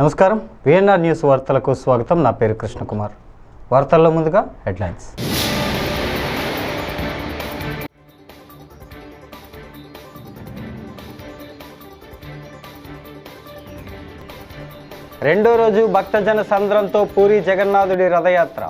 నమస్కారం. VNR news వార్తలకు స్వాగతం. నా పేరు కృష్ణకుమార్. వార్తల్లో ముందుగా హెడ్లైన్స్. రెండో రోజు భక్తజన సంద్రంతో పూరి జగన్నాథుడి రథయాత్ర.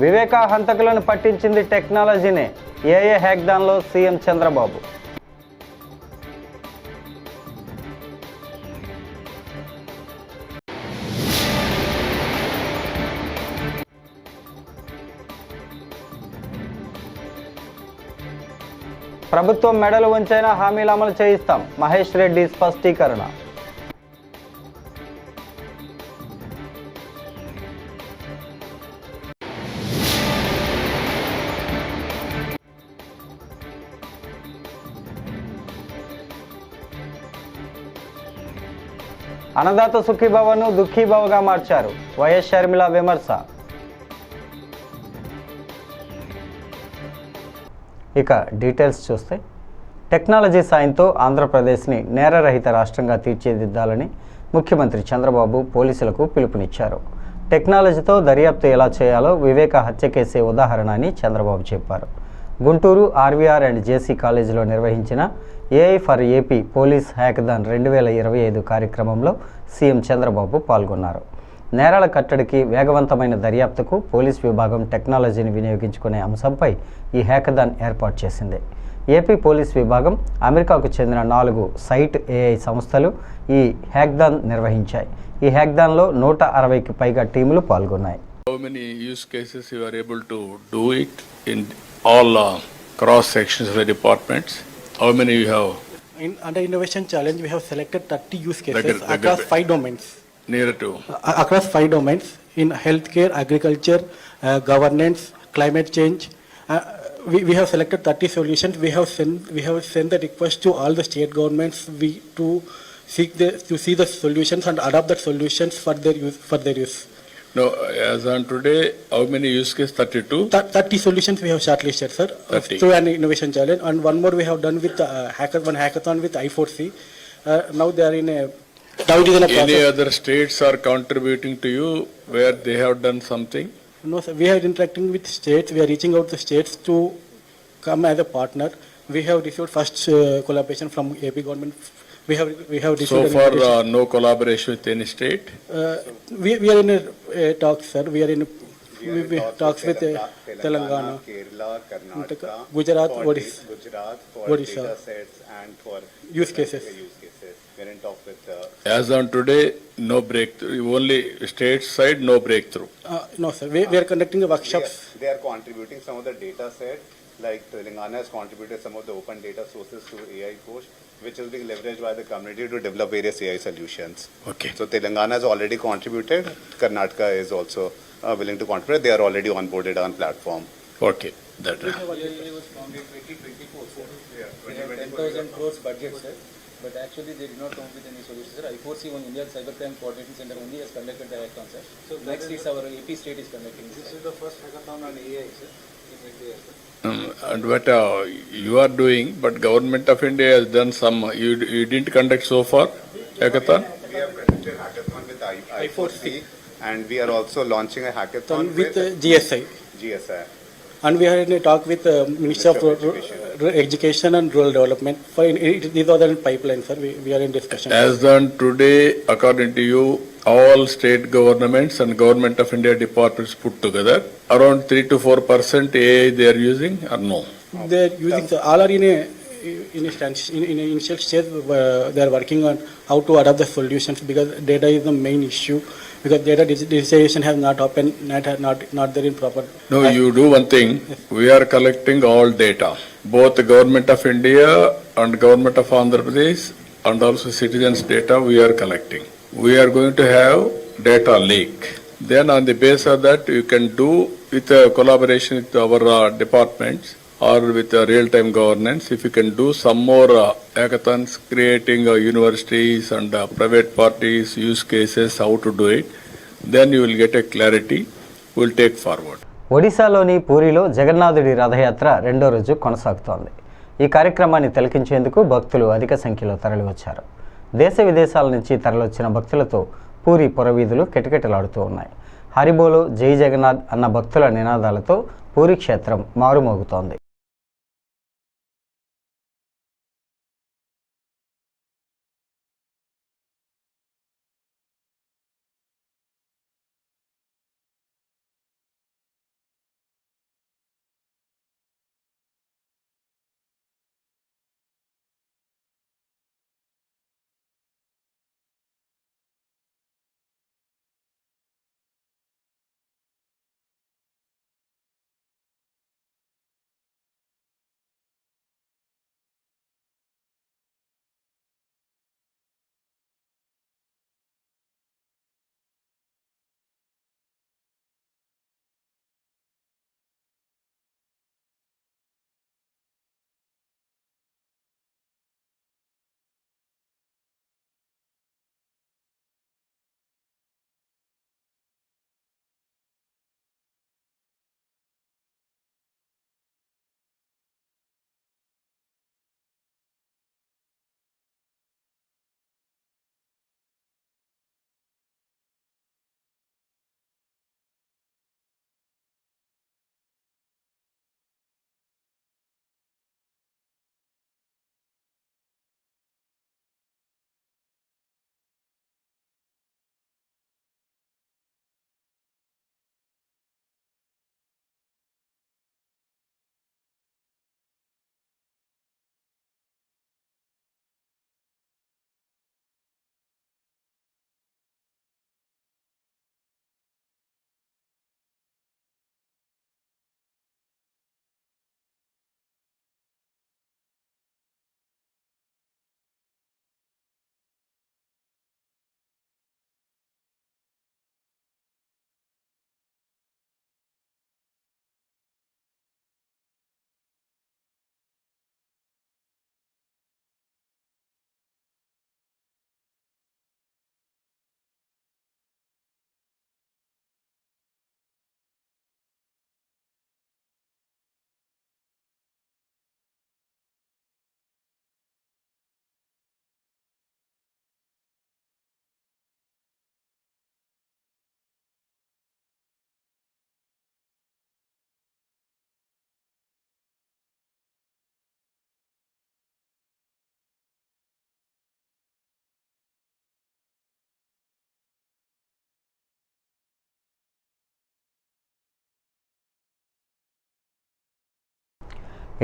వివేకా హంతకులను పట్టించింది టెక్నాలజీనే ఏఏ హ్యాక్దాన్లో సీఎం చంద్రబాబు. ప్రభుత్వం మెడలు వంచైనా హామీలు అమలు చేయిస్తాం. మహేష్ రెడ్డి స్పష్టీకరణ. అన్నదాత సుఖీభవను దుఃఖీభవగా మార్చారు వైఎస్ షర్మిల విమర్శ. ఇక డీటెయిల్స్ చూస్తే టెక్నాలజీ సాయంతో ఆంధ్రప్రదేశ్ని నేరరహిత రాష్ట్రంగా తీర్చిదిద్దాలని ముఖ్యమంత్రి చంద్రబాబు పోలీసులకు పిలుపునిచ్చారు. టెక్నాలజీతో దర్యాప్తు ఎలా చేయాలో వివేక హత్య కేసే ఉదాహరణ అని చంద్రబాబు చెప్పారు. గుంటూరు ఆర్వీఆర్ అండ్ జేసీ కాలేజీలో నిర్వహించిన AI for AP police hackathon రెండు వేల ఇరవై ఐదు కార్యక్రమంలో సీఎం చంద్రబాబు పాల్గొన్నారు. నేరాల కట్టడికి వేగవంతమైన దర్యాప్తుకు పోలీస్ విభాగం టెక్నాలజీని వినియోగించుకునే అంశంపై ఈ హ్యాకథాన్ ఏర్పాటు చేసింది. ఏపీ పోలీస్ విభాగం అమెరికాకు చెందిన నాలుగు సైట్ ఏఐ సంస్థలు ఈ హ్యాక్దాన్ నిర్వహించాయి. ఈ హ్యాక్దాన్లో నూట అరవైకి పైగా టీములు పాల్గొన్నాయి. How many use cases you are able to do it in all uh, cross sections of the departments? How many you have In, under innovation challenge, we have selected 30 use cases Like a- like a across five domains. near to? Across five domains in healthcare, agriculture, uh, governance, climate change. Uh, we, we have selected 30 solutions. We have sent we have sent the request to all the state governments we, to seek the to see the solutions and adopt the solutions for their use for their use. No, as on today, how many use case? Thirty-two? Th- 30 solutions we have shortlisted, sir, uh, 30. through an innovation challenge. And one more we have done with uh, hacker, one hackathon with I4C. Uh, now they are in a, now it is in a Any process. other states are contributing to you where they have done something? No, sir, we are interacting with states, we are reaching out to states to come as a partner. We have received first uh, collaboration from AP government. We have, we have received. So an far, invitation. uh, no collaboration with any state? Uh, we, we are in a, a talks, sir, we are in, a, we, we talks with uh, Telangana. Kerala, Karnataka, Gujarat, for Odisha. da- Gujarat for Odisha. data sets and for Use cases. use cases. We're in talk with. Uh, As on today, no breakthrough, only state side, no breakthrough. Uh, no, sir, we, we are conducting a they, workshops. are, they are contributing some of the data set, like Telangana has contributed some of the open data sources to AI Coach, which is being leveraged by the community to develop various AI solutions. Okay. So Telangana has already contributed. Karnataka is also uh, willing to contribute. They are already onboarded on platform. Okay, that. was formed in 2024, sir. They have 10,000 crores budget, sir. But actually, they did not come with any solution, sir. I4C, one India Cybercrime Coordination Center only has conducted the hackathon, sir. So next is our AP state is conducting this. This is the first hackathon on AI, sir. In India, sir. Um, And what uh, you are doing, but government of India has done some, you, you didn't conduct so far, hackathon? We have conducted hackathon with I- I4C, and we are also launching a hackathon with with uh, GSI. GSI. And we are in a talk with uh, Minister of Minister of Ru- Education. Ru- Education and Rural Development. For in, it, these are the pipeline, sir. We, we are in discussion. As on today, according to you, all state governments and government of India departments put together, around three to four percent AI they are using or no? They are using the, all are in a in a stage, in, in a initial stage. Uh, they are working on how to adopt the solutions because data is the main issue. Because data dig- digitization has not happened, not not not there in proper. No, you do one thing, we are collecting all data, both the government of India and government of Andhra Pradesh and also citizens' data we are collecting. We are going to have data lake. Then on the basis of that, you can do with a collaboration with our uh, departments or with uh, real-time governance, if you can do some more uh, hackathons, creating uh, universities and uh, private parties, use cases, how to do it, then you will get a clarity we'll take forward. ఒడిశాలోని పూరిలో జగన్నాథుడి రథయాత్ర రెండో రోజు కొనసాగుతోంది ఈ కార్యక్రమాన్ని తిలకించేందుకు భక్తులు అధిక సంఖ్యలో తరలివచ్చారు దేశ విదేశాల నుంచి తరలొచ్చిన భక్తులతో పూరి పురవీధులు కిటకిటలాడుతూ ఉన్నాయి. హరిబోలు జై జగన్నాథ్ అన్న భక్తుల నినాదాలతో పూరి క్షేత్రం మారుమోగుతోంది.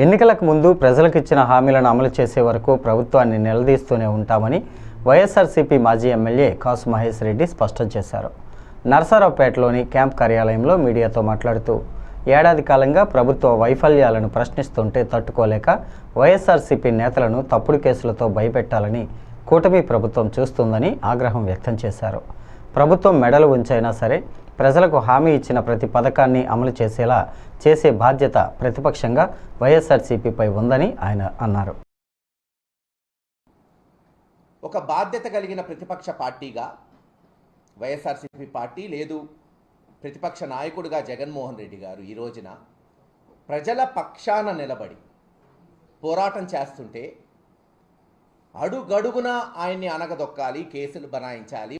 ఎన్నికలకు ముందు ప్రజలకు ఇచ్చిన హామీలను అమలు చేసే వరకు ప్రభుత్వాన్ని నిలదీస్తూనే ఉంటామని వైఎస్ఆర్సీపీ మాజీ ఎమ్మెల్యే కాసు మహేష్ రెడ్డి స్పష్టం చేశారు. నర్సారావుపేటలోని క్యాంప్ కార్యాలయంలో మీడియాతో మాట్లాడుతూ ఏడాది కాలంగా ప్రభుత్వ వైఫల్యాలను ప్రశ్నిస్తుంటే తట్టుకోలేక వైఎస్ఆర్సీపీ నేతలను తప్పుడు కేసులతో భయపెట్టాలని కూటమి ప్రభుత్వం చూస్తుందని ఆగ్రహం వ్యక్తం చేశారు. ప్రభుత్వం మెడలు ఉంచైనా సరే ప్రజలకు హామీ ఇచ్చిన ప్రతి పథకాన్ని అమలు చేసేలా చేసే బాధ్యత ప్రతిపక్షంగా వైఎస్ఆర్సీపీపై ఉందని ఆయన అన్నారు. ఒక బాధ్యత కలిగిన ప్రతిపక్ష పార్టీగా వైఎస్ఆర్సీపీ పార్టీ లేదు. ప్రతిపక్ష నాయకుడిగా జగన్మోహన్ రెడ్డి గారు ఈ రోజున ప్రజల పక్షాన నిలబడి పోరాటం చేస్తుంటే అడుగడుగున ఆయన్ని అనగదొక్కాలి కేసులు బనాయించాలి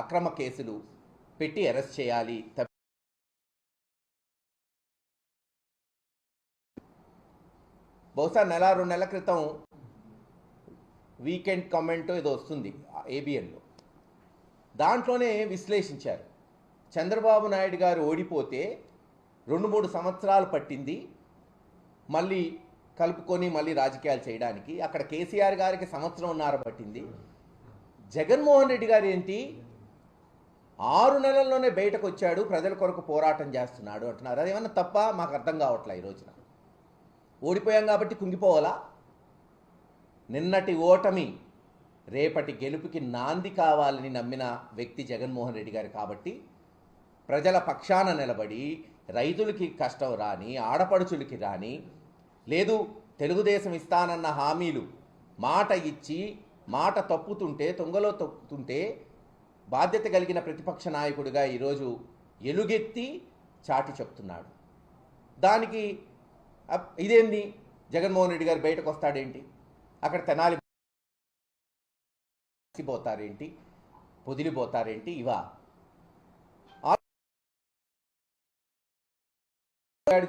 అక్రమ కేసులు పెట్టి అరెస్ట్ చేయాలి బహుశా నెల రెండు నెలల క్రితం వీకెండ్ కమెంట్ ఏదో వస్తుంది ఏబిఎన్లో దాంట్లోనే విశ్లేషించారు. చంద్రబాబు నాయుడు గారు ఓడిపోతే రెండు మూడు సంవత్సరాలు పట్టింది. మళ్ళీ కలుపుకొని మళ్ళీ రాజకీయాలు చేయడానికి. అక్కడ కేసీఆర్ గారికి సంవత్సరం సంవత్సరంన్నర పట్టింది. జగన్మోహన్ రెడ్డి గారు ఏంటి? ఆరు నెలల్లోనే బయటకు వచ్చాడు ప్రజల కొరకు పోరాటం చేస్తున్నాడు అంటున్నారు. అదేమన్నా తప్ప? మాకు అర్థం కావట్లే ఈ రోజున. ఓడిపోయాం కాబట్టి కుంగిపోవాలా? నిన్నటి ఓటమి రేపటి గెలుపుకి నాంది కావాలని నమ్మిన వ్యక్తి జగన్మోహన్ రెడ్డి గారు కాబట్టి ప్రజల పక్షాన నిలబడి రైతులకి కష్టం రాని ఆడపడుచులకి రాని లేదు తెలుగుదేశం ఇస్తానన్న హామీలు మాట ఇచ్చి మాట తప్పుతుంటే తొంగలో తప్పుతుంటే బాధ్యత కలిగిన ప్రతిపక్ష నాయకుడిగా ఈరోజు ఎలుగెత్తి చాటి చెప్తున్నాడు. దానికి ఇదేంది? జగన్మోహన్ రెడ్డి గారు బయటకు వస్తాడేంటి? అక్కడ తెనాలి పోతారేంటి? పొదిలిపోతారేంటి ఇవా?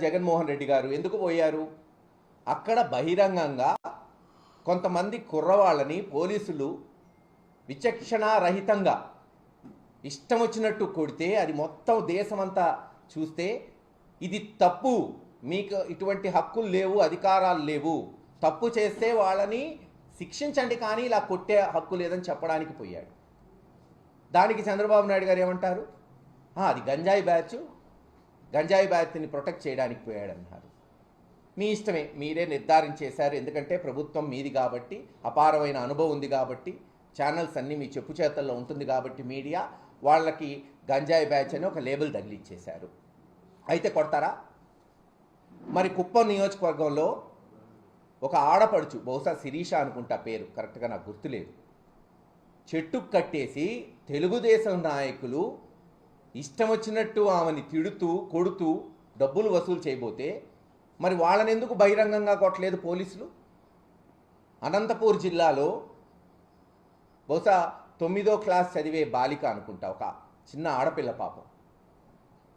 జగన్మోహన్ రెడ్డి గారు ఎందుకు పోయారు? అక్కడ బహిరంగంగా కొంతమంది కుర్రవాళ్ళని పోలీసులు విచక్షణారహితంగా ఇష్టం వచ్చినట్టు కొడితే అది మొత్తం దేశమంతా చూస్తే ఇది తప్పు. మీకు ఇటువంటి హక్కులు లేవు అధికారాలు లేవు. తప్పు చేస్తే వాళ్ళని శిక్షించండి కానీ ఇలా కొట్టే హక్కు లేదని చెప్పడానికి పోయాడు. దానికి చంద్రబాబు నాయుడు గారు ఏమంటారు? అది గంజాయి బ్యాచ్. గంజాయి బ్యాచ్ని ప్రొటెక్ట్ చేయడానికి పోయాడన్నారు. మీ ఇష్టమే మీరే నిర్ధారించేశారు. ఎందుకంటే ప్రభుత్వం మీది కాబట్టి అపారమైన అనుభవం ఉంది కాబట్టి ఛానల్స్ అన్నీ మీ చెప్పు చేతల్లో ఉంటుంది కాబట్టి మీడియా వాళ్ళకి గంజాయి బ్యాచ్ అని ఒక లేబుల్ తగిలిచ్చేశారు. అయితే కొడతారా? మరి కుప్పం నియోజకవర్గంలో ఒక ఆడపడుచు బహుశా శిరీష అనుకుంటా పేరు కరెక్ట్గా నాకు గుర్తులేదు. చెట్టుకు కట్టేసి తెలుగుదేశం నాయకులు ఇష్టం వచ్చినట్టు ఆమెని తిడుతూ కొడుతూ డబ్బులు వసూలు చేయబోతే మరి వాళ్ళని ఎందుకు బహిరంగంగా కొట్టలేదు పోలీసులు? అనంతపూర్ జిల్లాలో బహుశా తొమ్మిదో క్లాస్ చదివే బాలిక అనుకుంటా ఒక చిన్న ఆడపిల్ల పాపం.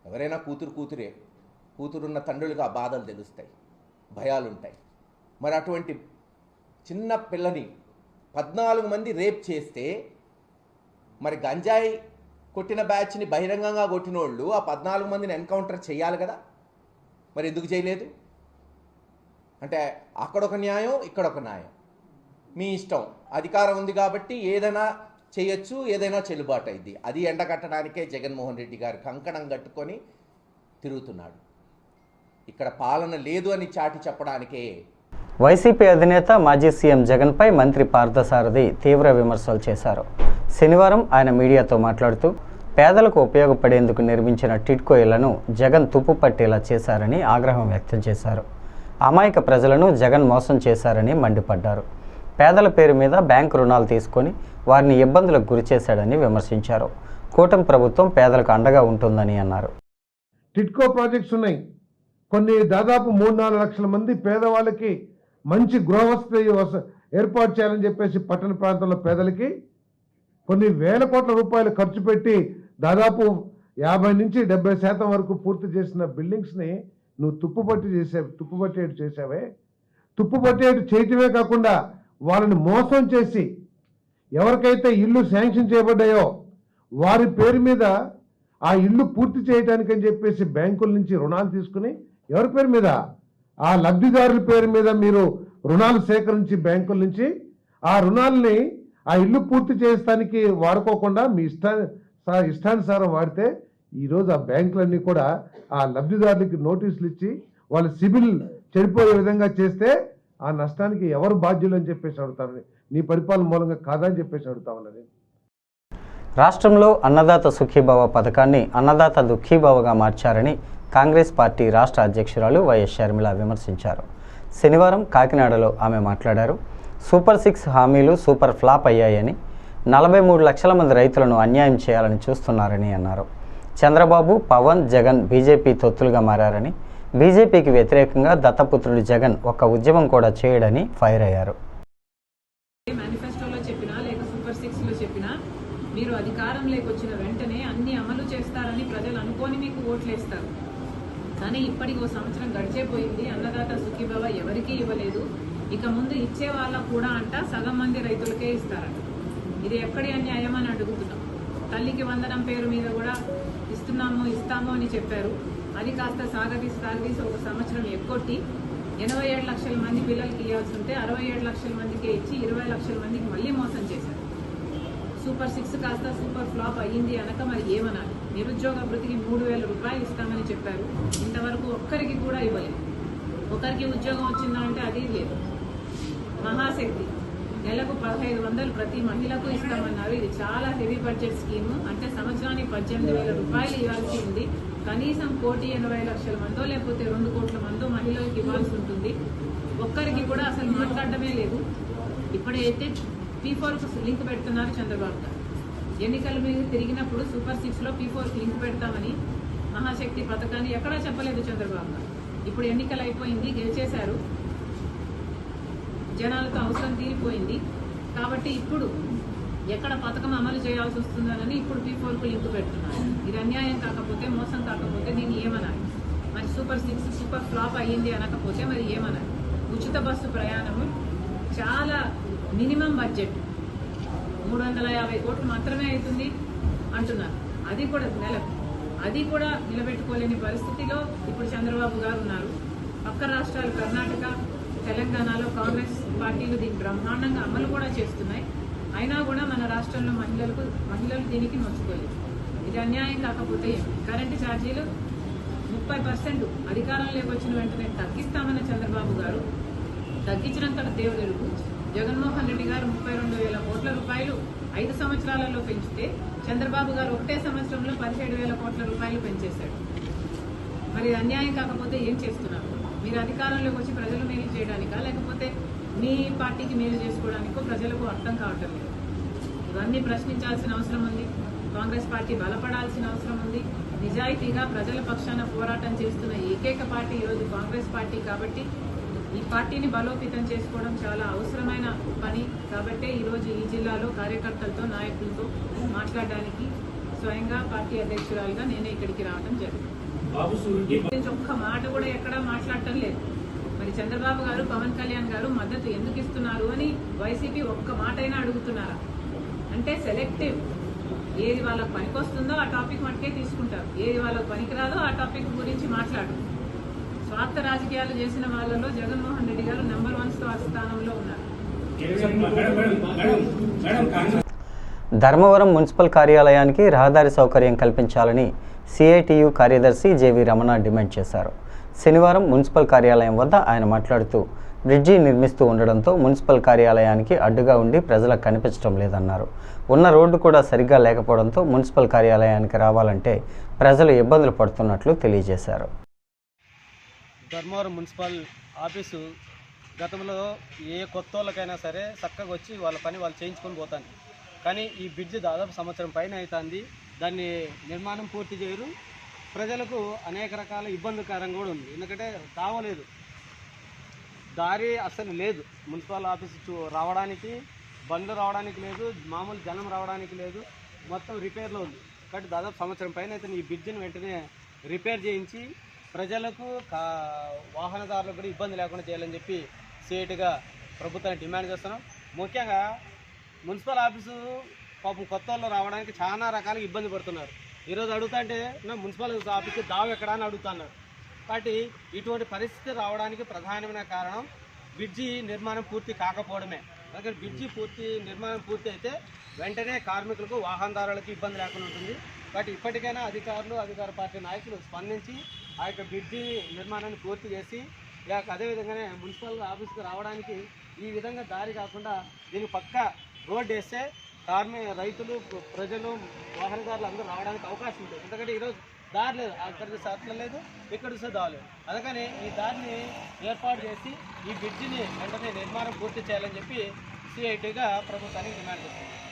ఎవరైనా కూతురు కూతురే కూతురున్న తండ్రులకు ఆ బాధలు తెలుస్తాయి భయాలు ఉంటాయి మరి అటువంటి చిన్న పిల్లని పద్నాలుగు మంది రేప్ చేస్తే మరి గంజాయి కొట్టిన బ్యాచ్ని బహిరంగంగా కొట్టిన వాళ్ళు ఆ పద్నాలుగు మందిని ఎన్కౌంటర్ చేయాలి కదా? మరి ఎందుకు చేయలేదు? అంటే అక్కడొక న్యాయం ఇక్కడొక న్యాయం. మీ ఇష్టం. అధికారం ఉంది కాబట్టి ఏదైనా చేయొచ్చు ఏదైనా చెల్లుబాటు అయింది. అది ఎండగట్టడానికే జగన్మోహన్ రెడ్డి గారు కంకణం కట్టుకొని తిరుగుతున్నాడు. ఇక్కడ పాలన లేదు అని చాటి చెప్పడానికే వైసీపీ అధినేత మాజీ సీఎం జగన్పై మంత్రి పార్థసారథి తీవ్ర విమర్శలు చేశారు. శనివారం ఆయన మీడియాతో మాట్లాడుతూ పేదలకు ఉపయోగపడేందుకు నిర్మించిన టిడ్కో ఇళ్ళను జగన్ తుప్పు పట్టేలా చేశారని ఆగ్రహం వ్యక్తం చేశారు. అమాయక ప్రజలను జగన్ మోసం చేశారని మండిపడ్డారు. పేదల పేరు మీద బ్యాంకు రుణాలు తీసుకొని వారిని ఇబ్బందులకు గురిచేశాడని విమర్శించారు. కూటమి ప్రభుత్వం పేదలకు అండగా ఉంటుందని అన్నారు. టిట్కో ప్రాజెక్ట్స్ ఉన్నాయి. కొన్ని దాదాపు మూడు నాలుగు లక్షల మంది పేదవాళ్ళకి మంచి గృహవసతి వస- ఏర్పాటు చేయాలని చెప్పేసి పట్టణ ప్రాంతంలో పేదలకి కొన్ని వేల కోట్ల రూపాయలు ఖర్చు పెట్టి దాదాపు యాభై నుంచి డెబ్బై శాతం వరకు పూర్తి చేసిన బిల్డింగ్స్ని నువ్వు తుప్పుపట్టి చేసే తుప్పుపట్టేటు చేసావే తుప్పుపట్టేటు చేయటమే కాకుండా వాళ్ళని మోసం చేసి ఎవరికైతే ఇల్లు శాంక్షన్ చేయబడ్డాయో వారి పేరు మీద ఆ ఇల్లు పూర్తి చేయడానికని చెప్పేసి బ్యాంకుల నుంచి రుణాలు తీసుకుని ఎవరి పేరు మీద? ఆ లబ్ధిదారుల పేరు మీద మీరు రుణాలు సేకరించి బ్యాంకుల నుంచి ఆ రుణాలని ఆ ఇల్లు పూర్తి చేయడానికి వాడుకోకుండా మీ ఇష్ట ఇష్టానుసారం వాడితే ఈరోజు ఆ బ్యాంకులన్నీ కూడా ఆ లబ్ధిదారులకి నోటీసులు ఇచ్చి వాళ్ళ సిబిల్ చెడిపోయే విధంగా చేస్తే ఆ నష్టానికి ఎవరు బాధ్యులు అని చెప్పేసి అడుగుతాను నీ పరిపాలన మూలంగా కాదని చెప్పేసి అడుగుతా ఉన్నది రాష్ట్రంలో అన్నదాత సుఖీభావ పథకాన్ని అన్నదాత దుఃఖీభావగా మార్చారని కాంగ్రెస్ పార్టీ రాష్ట్ర అధ్యక్షురాలు వైఎస్ షర్మిల విమర్శించారు. శనివారం కాకినాడలో ఆమె మాట్లాడారు. సూపర్ సిక్స్ హామీలు సూపర్ ఫ్లాప్ అయ్యాయని నలభై మూడు లక్షల మంది రైతులను అన్యాయం చేయాలని చూస్తున్నారని అన్నారు. చంద్రబాబు పవన్ జగన్ బీజేపీ తొత్తులుగా మారారని బీజేపీకి వ్యతిరేకంగా దత్తపుత్రుడు జగన్ ఒక్క ఉద్యమం కూడా చేయడని ఫైర్ అయ్యారు. మేనిఫెస్టోలో చెప్పినా లేక సూపర్ చెప్పినా మీరు అధికారం లేకొచ్చిన వెంటనే అన్ని అమలు చేస్తారని ప్రజలు అనుకోని మీకు ఓట్లేస్తారు. కానీ ఇప్పటికి ఓ సంవత్సరం గడిచేపోయింది. అన్నదాత సుఖీభవ ఎవరికీ ఇవ్వలేదు. ఇక ముందు ఇచ్చే వాళ్ళకు కూడా అంట సగం మంది రైతులకే ఇస్తారట. ఇది ఎక్కడి అన్యాయం అని అడుగుతున్నాం. తల్లికి వందనం పేరు మీద కూడా ఇస్తున్నాము ఇస్తాము అని చెప్పారు. అది కాస్త సాగదీసి సాగదీసి ఒక సంవత్సరం ఎక్కొట్టి ఎనభై ఏడు లక్షల మంది పిల్లలకి ఇవ్వాల్సి ఉంటే అరవై ఏడు లక్షల మందికే ఇచ్చి ఇరవై లక్షల మందికి మళ్ళీ మోసం చేశారు. సూపర్ సిక్స్ కాస్త సూపర్ ఫ్లాప్ అయ్యింది అనక మరి ఏమనాలి? నిరుద్యోగ వృత్తికి మూడు వేల రూపాయలు ఇస్తామని చెప్పారు. ఇంతవరకు ఒక్కరికి కూడా ఇవ్వలేదు. ఒకరికి ఉద్యోగం వచ్చిందా అంటే అది లేదు. మహాశక్తి. నెలకు పదహైదు వందలు ప్రతి మహిళకు ఇస్తామన్నారు. ఇది చాలా హెవీ బడ్జెట్ స్కీమ్. అంటే సంవత్సరానికి పద్దెనిమిది వేల రూపాయలు ఇవ్వాల్సి ఉంది. కనీసం కోటి ఎనభై లక్షల మందో లేకపోతే రెండు కోట్ల మందో మహిళలకు ఇవ్వాల్సి ఉంటుంది. ఒక్కరికి కూడా అసలు మాట్లాడటమే లేదు. ఇప్పుడైతే పీ ఫోర్కు లింక్ పెడుతున్నారు చంద్రబాబు గారు. ఎన్నికల మీద తిరిగినప్పుడు సూపర్ సిక్స్లో పీ ఫోర్కి లింక్ పెడతామని మహాశక్తి పథకాన్ని ఎక్కడా చెప్పలేదు చంద్రబాబు గారు. ఇప్పుడు ఎన్నికలు అయిపోయింది గెలిచేశారు. జనాలతో అవసరం తీరిపోయింది. కాబట్టి ఇప్పుడు ఎక్కడ పథకం అమలు చేయాల్సి వస్తుందనని ఇప్పుడు పీఫోర్కు లింక్ పెడుతున్నారు. ఇది అన్యాయం కాకపోతే మోసం కాకపోతే దీన్ని ఏమనాలి? మరి సూపర్ సిక్స్ సూపర్ ఫ్లాప్ అయ్యింది అనకపోతే మరి ఏమనాలి? ఉచిత బస్సు ప్రయాణము చాలా మినిమం బడ్జెట్. మూడు వందల యాభై కోట్లు మాత్రమే అవుతుంది అంటున్నారు. అది కూడా నెలకు అది కూడా నిలబెట్టుకోలేని పరిస్థితిలో ఇప్పుడు చంద్రబాబు గారు ఉన్నారు. పక్క రాష్ట్రాలు కర్ణాటక తెలంగాణలో కాంగ్రెస్ పార్టీలు దీన్ని బ్రహ్మాండంగా అమలు కూడా చేస్తున్నాయి. అయినా కూడా మన రాష్ట్రంలో మహిళలకు మహిళలు దీనికి నొచ్చుకోలేదు ఇది అన్యాయం కాకపోతే కరెంటు ఛార్జీలు ముప్పై పర్సెంట్ అధికారంలోకి వచ్చిన వెంటనే తగ్గిస్తామన్న చంద్రబాబు గారు. తగ్గించినంత దేవుడెరుగు జగన్మోహన్ రెడ్డి గారు ముప్పై రెండు వేల కోట్ల రూపాయలు ఐదు సంవత్సరాలలో పెంచితే చంద్రబాబు గారు ఒకటే సంవత్సరంలో పదిహేడు వేల కోట్ల రూపాయలు పెంచేశాడు. మరి అన్యాయం కాకపోతే ఏం చేస్తున్నారు? మీరు అధికారంలోకి వచ్చి ప్రజలు మేలు చేయడానికా? లేకపోతే మీ పార్టీకి మేలు చేసుకోవడానికో ప్రజలకు అర్థం కావటం లేదు. ఇవన్నీ ప్రశ్నించాల్సిన అవసరం ఉంది. కాంగ్రెస్ పార్టీ బలపడాల్సిన అవసరం ఉంది. నిజాయితీగా ప్రజల పక్షాన పోరాటం చేస్తున్న ఏకైక పార్టీ ఈరోజు కాంగ్రెస్ పార్టీ కాబట్టి ఈ పార్టీని బలోపేతం చేసుకోవడం చాలా అవసరమైన పని. కాబట్టే ఈరోజు ఈ జిల్లాలో కార్యకర్తలతో నాయకులతో మాట్లాడడానికి స్వయంగా పార్టీ అధ్యక్షురాలుగా నేనే ఇక్కడికి రావడం జరిగింది. ఒక్క మాట కూడా ఎక్కడా మాట్లాడటం లేదు. మరి చంద్రబాబు గారు పవన్ కళ్యాణ్ గారు మద్దతు ఎందుకు ఇస్తున్నారు అని వైసీపీ ఒక్క మాట అయినా అడుగుతున్నారా? అంటే సెలెక్టివ్. ఏది వాళ్ళకి పనికొస్తుందో ఆ టాపిక్ మటుకే తీసుకుంటారు. ఏది వాళ్ళకి పనికిరాదో ఆ టాపిక్ గురించి మాట్లాడు స్వార్థ రాజకీయాలు చేసిన వాళ్ళలో జగన్మోహన్ రెడ్డి గారు నెంబర్ వన్ స్థానంలో ఉన్నారు. ధర్మవరం మున్సిపల్ కార్యాలయానికి రహదారి సౌకర్యం కల్పించాలని సిఐటియు కార్యదర్శి జేవి రమణ డిమాండ్ చేశారు. శనివారం మున్సిపల్ కార్యాలయం వద్ద ఆయన మాట్లాడుతూ బ్రిడ్జి నిర్మిస్తూ ఉండడంతో మున్సిపల్ కార్యాలయానికి అడ్డుగా ఉండి ప్రజలకు కనిపించడం లేదన్నారు. ఉన్న రోడ్డు కూడా సరిగ్గా లేకపోవడంతో మున్సిపల్ కార్యాలయానికి రావాలంటే ప్రజలు ఇబ్బందులు పడుతున్నట్లు తెలియజేశారు. ధర్మవరం మున్సిపల్ ఆఫీసు గతంలో ఏ కొత్త వాళ్ళకైనా సరే చక్కగా వచ్చి వాళ్ళ పని వాళ్ళు చేయించుకొని పోతాను. కానీ ఈ బ్రిడ్జ్ దాదాపు సంవత్సరం పైన అవుతుంది. దాన్ని నిర్మాణం పూర్తి చేయరు. ప్రజలకు అనేక రకాల ఇబ్బందికరంగా కూడా ఉంది. ఎందుకంటే రావలేదు దారి అసలు లేదు. మున్సిపల్ ఆఫీస్ చూ- రావడానికి బండ్లు రావడానికి లేదు. మామూలు జనం రావడానికి లేదు. మొత్తం రిపేర్లో ఉంది. కాబట్టి దాదాపు సంవత్సరం పైన అయితే ఈ బ్రిడ్జిని వెంటనే రిపేర్ చేయించి ప్రజలకు కా వాహనదారులకు కూడా ఇబ్బంది లేకుండా చేయాలని చెప్పి సేటుగా ప్రభుత్వాన్ని డిమాండ్ చేస్తున్నాం. ముఖ్యంగా మున్సిపల్ ఆఫీసు పాపం కొత్త వాళ్ళు రావడానికి చాలా రకాలుగా ఇబ్బంది పడుతున్నారు. ఈరోజు అడుగుతుంటే నా మున్సిపల్ ఆఫీస్కి దావ ఎక్కడా? అని అడుగుతున్నారు కాబట్టి ఇటువంటి పరిస్థితి రావడానికి ప్రధానమైన కారణం బ్రిడ్జి నిర్మాణం పూర్తి కాకపోవడమే. అందుకని బ్రిడ్జి పూర్తి నిర్మాణం పూర్తి అయితే వెంటనే కార్మికులకు వాహనదారులకు ఇబ్బంది లేకుండా ఉంటుంది. కాబట్టి ఇప్పటికైనా అధికారులు అధికార పార్టీ నాయకులు స్పందించి ఆ యొక్క బ్రిడ్జి నిర్మాణాన్ని పూర్తి చేసి ఇక అదేవిధంగానే మున్సిపల్ ఆఫీస్కి రావడానికి ఈ విధంగా దారి కాకుండా దీనికి పక్క రోడ్ వేస్తే కార్మి రైతులు ప్రజలు వాహనదారులు అందరూ రావడానికి అవకాశం ఉంటుంది. ఎందుకంటే ఈరోజు దారి లేదు. అక్కడ చూస్తే అట్లా లేదు ఇక్కడ చూస్తే దావలేదు అందుకని ఈ దారిని ఏర్పాటు చేసి ఈ బ్రిడ్జిని వెంటనే నిర్మాణం పూర్తి చేయాలని చెప్పి సిఐటిగా ప్రభుత్వానికి డిమాండ్ చేస్తుంది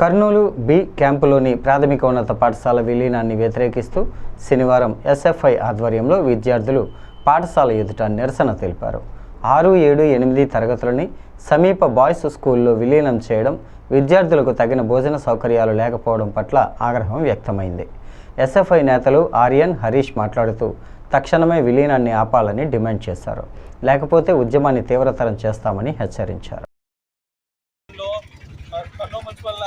కర్నూలు బి క్యాంపులోని ప్రాథమిక ఉన్నత పాఠశాల విలీనాన్ని వ్యతిరేకిస్తూ శనివారం ఎస్ఎఫ్ఐ ఆధ్వర్యంలో విద్యార్థులు పాఠశాల ఎదుట నిరసన తెలిపారు. ఆరు ఏడు ఎనిమిది తరగతులని సమీప బాయ్స్ స్కూల్లో విలీనం చేయడం విద్యార్థులకు తగిన భోజన సౌకర్యాలు లేకపోవడం పట్ల ఆగ్రహం వ్యక్తమైంది. ఎస్ఎఫ్ఐ నేతలు ఆర్యన్ హరీష్ మాట్లాడుతూ తక్షణమే విలీనాన్ని ఆపాలని డిమాండ్ చేశారు. లేకపోతే ఉద్యమాన్ని తీవ్రతరం చేస్తామని హెచ్చరించారు లో కర్నూలు మున్సిపల్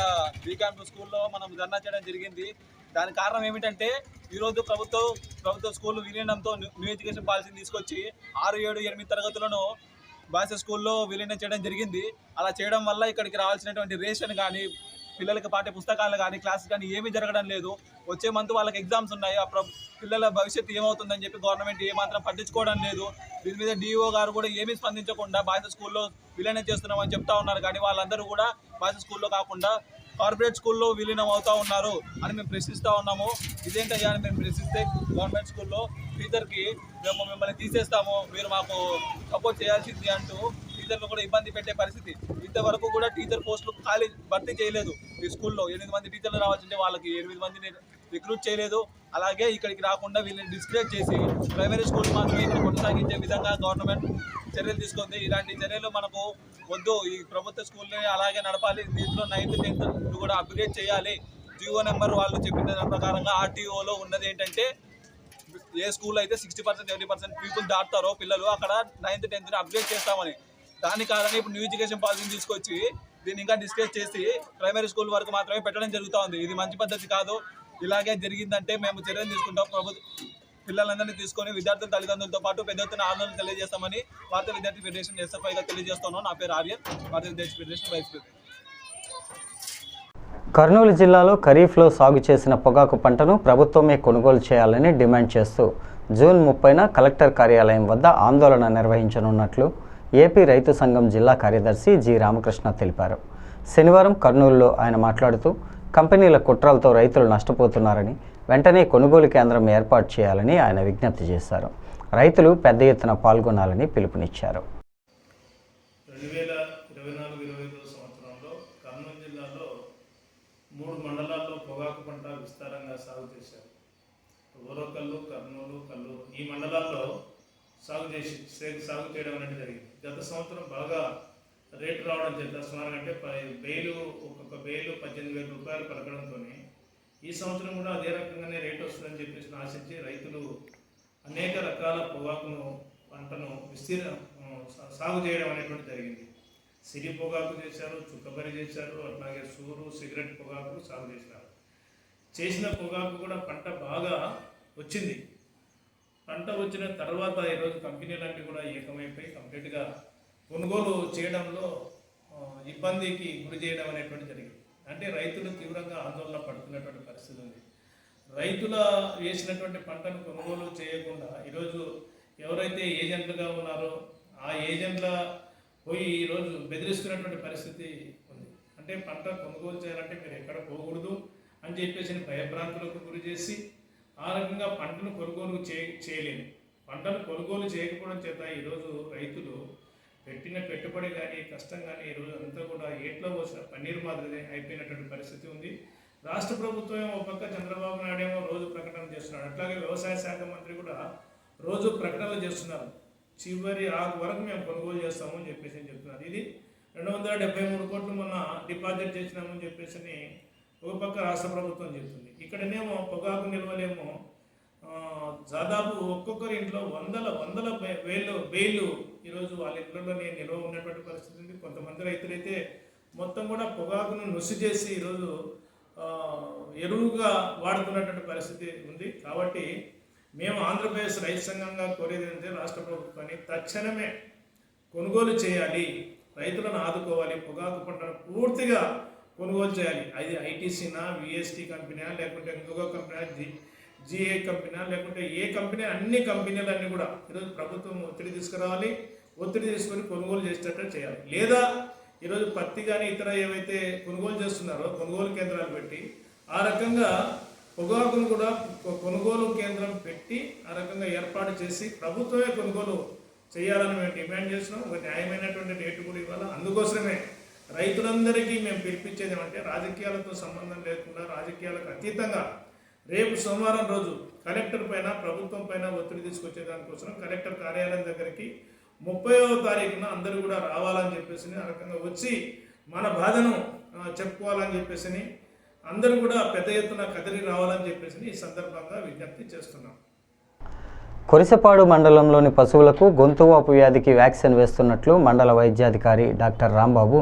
బీకాంపు స్కూల్లో మనం ధర్నా చేయడం జరిగింది. దాని కారణం ఏమిటంటే ఈరోజు ప్రభుత్వం ప్రభుత్వ స్కూల్ విలీనంతో న్యూ ఎడ్యుకేషన్ పాలసీని తీసుకొచ్చి ఆరు ఏడు ఎనిమిది తరగతులను బాయ్స్ స్కూల్లో విలీనం చేయడం జరిగింది. అలా చేయడం వల్ల ఇక్కడికి రావాల్సినటువంటి రేషన్ కానీ పిల్లలకి పాఠ్య పుస్తకాలు కానీ క్లాసెస్ కానీ ఏమీ జరగడం లేదు. వచ్చే మంత్ వాళ్ళకి ఎగ్జామ్స్ ఉన్నాయి. ఆ ప్ర- పిల్లల భవిష్యత్తు ఏమవుతుందని చెప్పి గవర్నమెంట్ ఏమాత్రం పట్టించుకోవడం లేదు. దీని మీద డిఓ గారు కూడా ఏమీ స్పందించకుండా బాయ్స్ స్కూల్లో విలీనం చేస్తున్నామని చెప్తా ఉన్నారు. కానీ వాళ్ళందరూ కూడా బాయ్స్ స్కూల్లో కాకుండా కార్పొరేట్ స్కూల్లో విలీనం అవుతా ఉన్నారు అని మేము ప్రశ్నిస్తూ ఉన్నాము. ఇదేంటయ్యా అని మేము ప్రశ్నిస్తే గవర్నమెంట్ స్కూల్లో టీచర్కి మేము మిమ్మల్ని తీసేస్తాము మీరు మాకు సపోర్ట్ చేయాల్సింది అంటూ టీచర్లు కూడా ఇబ్బంది పెట్టే పరిస్థితి. ఇంతవరకు కూడా టీచర్ పోస్టులు ఖాళీ భర్తీ చేయలేదు ఈ స్కూల్లో. ఎనిమిది మంది టీచర్లు రావాల్సింటే వాళ్ళకి. ఎనిమిది మందిని రిక్రూట్ చేయలేదు. అలాగే ఇక్కడికి రాకుండా వీళ్ళని డిస్కరేజ్ చేసి ప్రైమరీ స్కూల్ మాత్రమే ఇక్కడ కొనసాగించే విధంగా గవర్నమెంట్ చర్యలు తీసుకుంది. ఇలాంటి చర్యలు మనకు వద్దు. ఈ ప్రభుత్వ స్కూల్ని అలాగే నడపాలి. దీంట్లో నైన్త్ టెన్త్ కూడా అప్గ్రేడ్ చేయాలి. జియో నెంబర్ వాళ్ళు చెప్పిన దాని ప్రకారంగా ఆర్టీఓలో ఉన్నది ఏంటంటే ఏ స్కూల్ అయితే sixty percent seventy percent people దాటుతారో పిల్లలు అక్కడ నైన్త్ టెన్త్ని అప్గ్రేడ్ చేస్తామని. దాని కారణంగా ఇప్పుడు న్యూ ఎడ్యుకేషన్ పాలసీని తీసుకొచ్చి దీన్ని ఇంకా డిస్కస్ చేసి ప్రైమరీ స్కూల్ వరకు మాత్రమే పెట్టడం జరుగుతూ ఉంది. ఇది మంచి పద్ధతి కాదు. ఇలాగే జరిగిందంటే మేము చర్యలు తీసుకుంటాం. ప్రభుత్వం పిల్లలందరినీ తీసుకొని విద్యార్థుల తల్లిదండ్రులతో పాటు పెద్ద ఎత్తున ఆందోళన తెలియజేస్తామని భారత విద్యార్థి ఫెడరేషన్ ఎస్ఎఫ్ఐగా తెలియజేస్తున్నాను నా పేరు ఆర్యన్ భారత విద్యార్థి ఫెడరేషన్ వైస్ ప్రెసిడెంట్. కర్నూలు జిల్లాలో ఖరీఫ్లో సాగు చేసిన పొగాకు పంటను ప్రభుత్వమే కొనుగోలు చేయాలని డిమాండ్ చేస్తూ జూన్ ముప్పైన కలెక్టర్ కార్యాలయం వద్ద ఆందోళన నిర్వహించనున్నట్లు ఏపీ రైతు సంఘం జిల్లా కార్యదర్శి జి రామకృష్ణ తెలిపారు. శనివారం కర్నూలులో ఆయన మాట్లాడుతూ కంపెనీల కుట్రలతో రైతులు నష్టపోతున్నారని వెంటనే కొనుగోలు కేంద్రం ఏర్పాటు చేయాలని ఆయన విజ్ఞప్తి చేశారు. రైతులు పెద్ద ఎత్తున పాల్గొనాలని పిలుపునిచ్చారు. రెండు వేల ఇరవై నాలుగు ఇరవై ఐదో సంవత్సరంలో కర్నూలు జిల్లాలో మూడు మండలాల్లో పొగాకు పంట విస్తారంగా సాగు చేశారు. ఓరకల్లు కర్నూలు కల్లూరు ఈ మండలాల్లో సాగు చేసి సాగు చేయడం అనేది జరిగింది. గత సంవత్సరం బాగా రేటు రావడం చేత సుమారు అంటే బెయిలు ఒక్కొక్క బేలు పద్దెనిమిది వేల రూపాయలు పలకడంతో ఈ సంవత్సరం కూడా అదే రకంగానే రేటు వస్తుందని చెప్పేసి ఆశించి రైతులు అనేక రకాల పొగాకును పంటను విస్తీర్ణ సాగు చేయడం అనేటువంటి జరిగింది. సిరి పొగాకు చేశారు చుక్కబరి చేశారు అట్లాగే సూరు సిగరెట్ పొగాకు సాగు చేశారు. చేసిన పొగాకు కూడా పంట బాగా వచ్చింది. పంట వచ్చిన తర్వాత ఈరోజు కంపెనీలన్నీ కూడా ఏకమైపోయి కంప్లీట్గా కొనుగోలు చేయడంలో ఇబ్బందికి గురి చేయడం అనేటువంటి జరిగింది. అంటే రైతులు తీవ్రంగా ఆందోళన పడుతున్నటువంటి పరిస్థితి ఉంది. రైతుల వేసినటువంటి పంటను కొనుగోలు చేయకుండా ఈరోజు ఎవరైతే ఏజెంట్లుగా ఉన్నారో ఆ ఏజెంట్ల పోయి ఈరోజు బెదిరిస్తున్నటువంటి పరిస్థితి ఉంది. అంటే పంట కొనుగోలు చేయాలంటే మీరు ఎక్కడ పోకూడదు అని చెప్పేసి భయభ్రాంతులకు గురి చేసి ఆ రకంగా పంటను కొనుగోలు చేయ చేయలేము పంటను కొనుగోలు చేయకపోవడం చేత ఈరోజు రైతులు పెట్టిన పెట్టుబడి కానీ కష్టం కానీ ఈరోజు అంతా కూడా ఏట్లో పోసిన పన్నీరు మాదిరి అయిపోయినటువంటి పరిస్థితి ఉంది. రాష్ట్ర ప్రభుత్వం ఏమో ఒక పక్క చంద్రబాబు నాయుడు ఏమో రోజు ప్రకటన చేస్తున్నాడు. అట్లాగే వ్యవసాయ శాఖ మంత్రి కూడా రోజు ప్రకటనలు చేస్తున్నారు. చివరి ఆకు వరకు మేము కొనుగోలు చేస్తాము అని చెప్పేసి అని చెప్తున్నారు. ఇది రెండు వందల డెబ్బై మూడు కోట్లు మొన్న డిపాజిట్ చేసినామని చెప్పేసి అని ఒక పక్క రాష్ట్ర ప్రభుత్వం చెప్తుంది. ఇక్కడనేమో పొగాకు నిల్వలేమో దాదాపు ఒక్కొక్కరి ఇంట్లో వందల వందల వేలు వేలు బెయిలు ఈరోజు వాళ్ళ ఇంట్లోనే నిల్వ ఉన్నటువంటి పరిస్థితి ఉంది. కొంతమంది రైతులైతే మొత్తం కూడా పొగాకును నుసి చేసి ఈరోజు ఎరువుగా వాడుతున్నటువంటి పరిస్థితి ఉంది. కాబట్టి మేము ఆంధ్రప్రదేశ్ రైతు సంఘంగా కోరేది ఏంటంటే రాష్ట్ర ప్రభుత్వాన్ని తక్షణమే కొనుగోలు చేయాలి రైతులను ఆదుకోవాలి పొగాకు పంటను పూర్తిగా కొనుగోలు చేయాలి. అది ఐటీసీనా విఎస్టీ కంపెనీనా లేకుంటే ఇంకొక కంపెనీ జిఏ కంపెనీ లేకుంటే ఏ కంపెనీ అన్ని కంపెనీలన్నీ కూడా ఈరోజు ప్రభుత్వం ఒత్తిడి తీసుకురావాలి. ఒత్తిడి తీసుకొని కొనుగోలు చేసేటట్టు చేయాలి. లేదా ఈరోజు పత్తి కానీ ఇతర ఏవైతే కొనుగోలు చేస్తున్నారో కొనుగోలు కేంద్రాలు పెట్టి ఆ రకంగా పొగాకును కూడా కొ- కొనుగోలు కేంద్రం పెట్టి ఆ రకంగా ఏర్పాటు చేసి ప్రభుత్వమే కొనుగోలు చేయాలని మేము డిమాండ్ చేస్తున్నాం. ఒక న్యాయమైనటువంటి రేటు కూడా ఇవ్వాలి? అందుకోసమే రైతులందరికీ మేము పిలిపించేది ఏమంటే రాజకీయాలతో సంబంధం లేకుండా రాజకీయాలకు అతీతంగా రేపు సోమవారం రోజు కలెక్టర్ పైన ప్రభుత్వం పైన ఒత్తిడి తీసుకొచ్చే దానికోసం కలెక్టర్ కార్యాలయం దగ్గరికి ముప్పైవ తారీఖున అందరూ కూడా రావాలని చెప్పేసి ఆ రకంగా వచ్చి మన బాధను చెప్పుకోవాలని చెప్పేసి అందరూ కూడా పెద్ద ఎత్తున కదిలి రావాలని చెప్పేసి ఈ సందర్భంగా విజ్ఞప్తి చేస్తున్నాం. కొరిసపాడు మండలంలోని పశువులకు గొంతు వాపు వ్యాధికి వ్యాక్సిన్ వేస్తున్నట్లు మండల వైద్యాధికారి డాక్టర్ రాంబాబు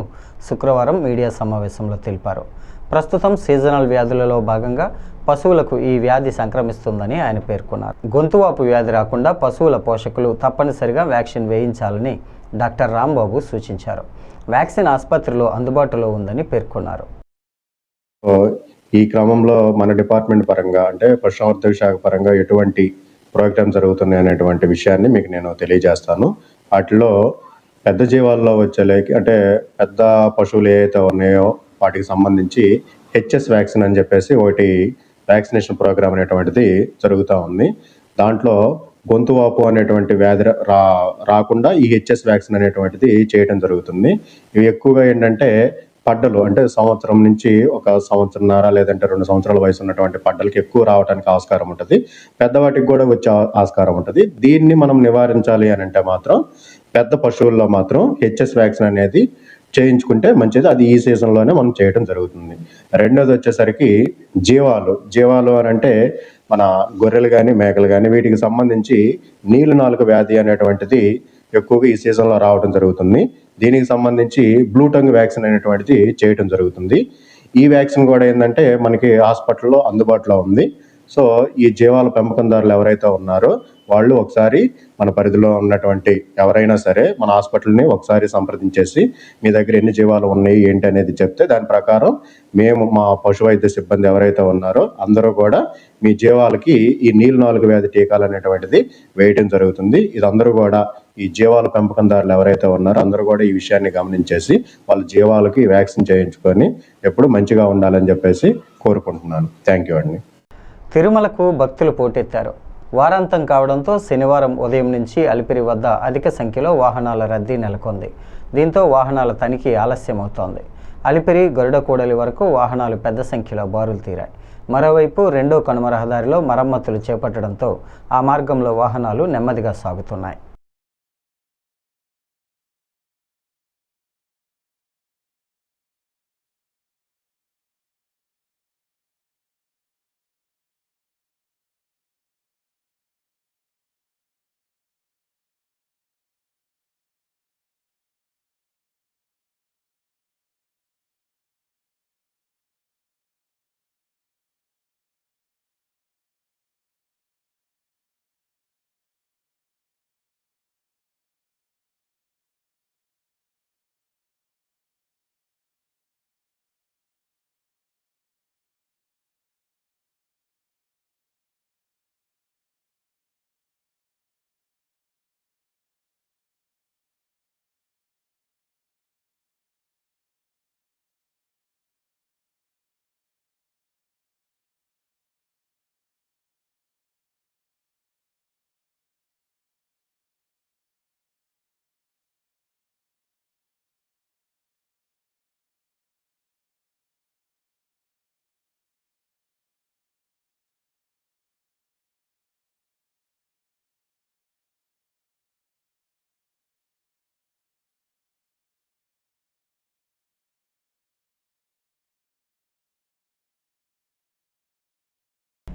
శుక్రవారం మీడియా సమావేశంలో తెలిపారు. ప్రస్తుతం సీజనల్ వ్యాధులలో భాగంగా పశువులకు ఈ వ్యాధి సంక్రమిస్తుందని ఆయన పేర్కొన్నారు. గొంతువాపు వ్యాధి రాకుండా పశువుల పోషకులు తప్పనిసరిగా వ్యాక్సిన్ వేయించాలని డాక్టర్ రాంబాబు సూచించారు. వ్యాక్సిన్ ఆసుపత్రిలో అందుబాటులో ఉందని పేర్కొన్నారు. ఈ క్రమంలో మన డిపార్ట్మెంట్ పరంగా అంటే పశుసంవర్ధక శాఖ పరంగా ఎటువంటి ప్రోగ్రామ్ జరుగుతున్నాయి అనేటువంటి విషయాన్ని మీకు నేను తెలియజేస్తాను. వాటిలో పెద్ద జీవాల్లో వచ్చేలేకి అంటే పెద్ద పశువులు ఏవైతే ఉన్నాయో వాటికి సంబంధించి హెచ్ఎస్ వ్యాక్సిన్ అని చెప్పేసి ఒకటి వ్యాక్సినేషన్ ప్రోగ్రామ్ అనేటువంటిది జరుగుతూ ఉంది. దాంట్లో గొంతు వాపు అనేటువంటి వ్యాధి రా- రాకుండా ఈ హెచ్ఎస్ వ్యాక్సిన్ అనేటువంటిది చేయడం జరుగుతుంది. ఇవి ఎక్కువగా ఏంటంటే పడ్డలు అంటే సంవత్సరం నుంచి ఒక సంవత్సరంన్నర లేదంటే రెండు సంవత్సరాల వయసు ఉన్నటువంటి పడ్డలకి ఎక్కువ రావడానికి ఆస్కారం ఉంటుంది. పెద్దవాటికి కూడా వచ్చే ఆ- ఆస్కారం ఉంటుంది. దీన్ని మనం నివారించాలి అని అంటే మాత్రం పెద్ద పశువుల్లో మాత్రం హెచ్ఎస్ వ్యాక్సిన్ అనేది చేయించుకుంటే మంచిది. అది ఈ సీజన్లోనే మనం చేయడం జరుగుతుంది. రెండోది వచ్చేసరికి జీవాలు. జీవాలు అని అంటే మన గొర్రెలు కానీ మేకలు కానీ వీటికి సంబంధించి నీళ్ళు నాలుక వ్యాధి అనేటువంటిది ఎక్కువగా ఈ సీజన్లో రావడం జరుగుతుంది. దీనికి సంబంధించి బ్లూ టంగ్ వ్యాక్సిన్ అనేటువంటిది చేయడం జరుగుతుంది. ఈ వ్యాక్సిన్ కూడా ఏంటంటే మనకి హాస్పిటల్లో అందుబాటులో ఉంది. సో ఈ జీవాల పెంపకందారులు ఎవరైతే ఉన్నారో వాళ్ళు ఒకసారి మన పరిధిలో ఉన్నటువంటి ఎవరైనా సరే మన హాస్పిటల్ని ఒకసారి సంప్రదించేసి మీ దగ్గర ఎన్ని జీవాలు ఉన్నాయి ఏంటి అనేది చెప్తే దాని ప్రకారం మేము మా పశు వైద్య సిబ్బంది ఎవరైతే ఉన్నారో అందరూ కూడా మీ జీవాలకి ఈ నీళ్ళు నాలుగు వ్యాధి టీకాలు అనేటువంటిది వేయటం జరుగుతుంది. ఇది అందరూ కూడా ఈ జీవాల పెంపకందారులు ఎవరైతే ఉన్నారో అందరూ కూడా ఈ విషయాన్ని గమనించేసి వాళ్ళ జీవాలకి వ్యాక్సిన్ చేయించుకొని ఎప్పుడు మంచిగా ఉండాలని చెప్పేసి కోరుకుంటున్నాను. థ్యాంక్ యూ అండి. తిరుమలకు భక్తులు పోటెత్తారు. వారాంతం కావడంతో శనివారం ఉదయం నుంచి అలిపిరి వద్ద అధిక సంఖ్యలో వాహనాల రద్దీ నెలకొంది. దీంతో వాహనాల తనిఖీ ఆలస్యమవుతోంది. అలిపిరి గరుడకూడలి వరకు వాహనాలు పెద్ద సంఖ్యలో బారులు తీరాయి. మరోవైపు రెండో కనుమ రహదారిలో మరమ్మతులు చేపట్టడంతో ఆ మార్గంలో వాహనాలు నెమ్మదిగా సాగుతున్నాయి.